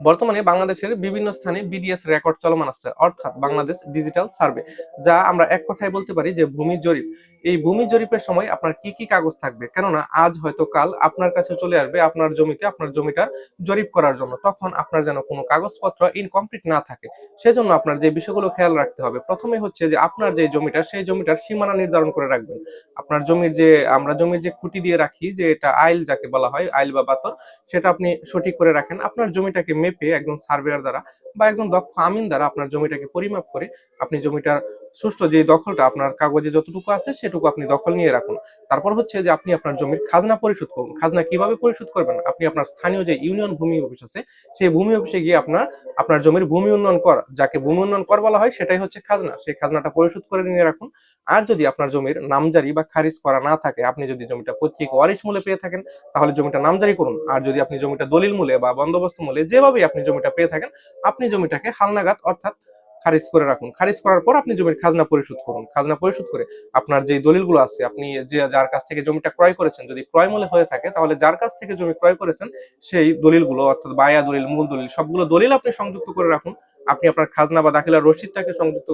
বর্তমানে বাংলাদেশের বিভিন্ন স্থানে বিডিএস রেকর্ড চলমান আছে, অর্থাৎ বাংলাদেশ ডিজিটাল সার্ভে যা আমরা এক কথায় বলতে পারি যে ভূমি জরিপ। এই ভূমি জরিপের সময় আপনার কি কি কাগজ থাকবে? কেননা আজ হয়তো কাল আপনার কাছে চলে আসবে আপনার জমিতে আপনার জমিটা জরিপ করার জন্য। তখন আপনার যেন কোনো কাগজপত্র ইনকমপ্লিট না থাকে। সেজন্য আপনার যে বিষয়গুলো খেয়াল রাখতে হবে। প্রথমে হচ্ছে যে আপনার যে জমিটা, সেই জমিটার সীমানা নির্ধারণ করে রাখবেন। আপনার জমির যে, আমরা জমির যে খুঁটি দিয়ে রাখি, যে এটা আইল যাকে বলা হয়, আইল বা বাতর সেটা আপনি সঠিক করে রাখেন। আপনার জমিটাকে মেপে একজন সার্ভেয়ার দ্বারা বা একজন দক্ষ আমিন দ্বারা আপনার জমিটাকে পরিমাপ করে আপনি জমিটার সুষ্ঠু যে দখলটা আপনার কাগজে যতটুকু আছে, সেটুকু আপনি দখল নিয়ে রাখুন। তারপর হচ্ছে যে আপনি আপনার জমির খাজনা পরিশোধ করুন। খাজনা কীভাবে পরিশোধ করবেন? আপনি আপনার স্থানীয় যে ইউনিয়ন ভূমি অফিস আছে, সেই ভূমি অফিসে গিয়ে আপনার আপনার জমির ভূমি উন্নয়ন কর, যাকে ভূমি উন্নয়ন কর বলা হয়, সেটাই হচ্ছে খাজনা। সেই খাজনাটা পরিশোধ করে নিয়ে রাখুন। আর যদি আপনার জমির নামজারি বা খারিজ করা না থাকে, আপনি যদি জমিটা পৈতৃক ওয়ারিশ মূল্যে পেয়ে থাকেন, তাহলে জমিটা নামজারি করুন। আর যদি আপনি জমিটা দলিল মূলে বা বন্দোবস্ত মূলে যেভাবেই আপনি জমিটা পেয়ে থাকেন, আপনি জমিটাকে হালনাগাদ, অর্থাৎ খারিজ করে রাখুন। খারিজ করার পর আপনি জমির খাজনা পরিশোধ করুন। খাজনা পরিশোধ করে আপনার যে দলিলগুলো আছে, আপনি যে যার কাছ থেকে জমিটা ক্রয় করেছেন, যদি ক্রয় মূল্যে হয়ে থাকে, তাহলে যার কাছ থেকে জমি ক্রয় করেছেন, সেই দলিলগুলো অর্থাৎ বায়া দলিল, মূল দলিল, সবগুলো দলিল আপনি সংযুক্ত করে রাখুন। আপনি আপনার খাজনা বা দাখিলার রসিদটাকে সংযুক্ত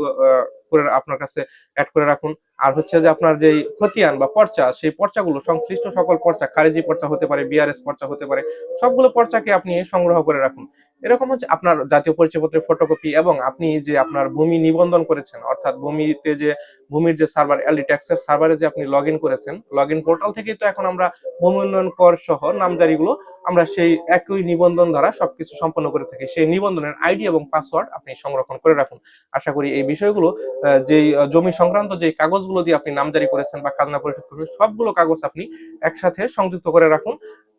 করে আপনার কাছে অ্যাড করে রাখুন। আর হচ্ছে যে আপনার যেই খতিয়ান বা পর্চা, সেই পর্চাগুলো, সংশ্লিষ্ট সকল পর্চা, খারেজি পর্চা হতে পারে বিআরএস পর্চা হতে পারে, সবগুলো পর্চাকে আপনি সংগ্রহ করে রাখুন। এরকম হচ্ছে আপনার জাতীয় পরিচয়পত্রের ফটোকপি এবং আপনি যে আপনার ভূমি নিবন্ধন করেছেন, অর্থাৎ ভূমিতে যে, ভূমির যে সার্ভার এলডি ট্যাক্সের সার্ভারে যে আপনি লগ করেছেন লগ পোর্টাল থেকেই তো এখন আমরা ভূমি উন্নয়ন কর সহ নামজারিগুলো আমরা সেই একই নিবন্ধন দ্বারা সবকিছু সম্পন্ন করে থাকি। সেই নিবন্ধনের আইডি এবং পাসওয়ার্ড আপনি সংরক্ষণ করে রাখুন। আশা করি এই বিষয়গুলো যেই জমি সংক্রান্ত যে কাগজগুলো দিয়ে আপনি নামজারি করেছেন বা খাজনা পরিশোধ করেছেন, সবগুলো কাগজ আপনি একসাথে সংযুক্ত করে রাখুন।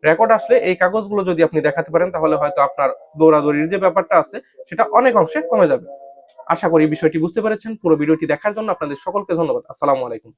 রেকর্ড আসলে এই কাগজগুলো যদি আপনি দেখাতে পারেন, তাহলে হয়তো আপনার দৌড়াদৌড়ির যে ব্যাপারটা আছে, সেটা অনেক অংশে কমে যাবে। আশা করি বিষয়টি বুঝতে পেরেছেন। পুরো ভিডিওটি দেখার জন্য আপনাদের সকলকে ধন্যবাদ। আসসালামু আলাইকুম।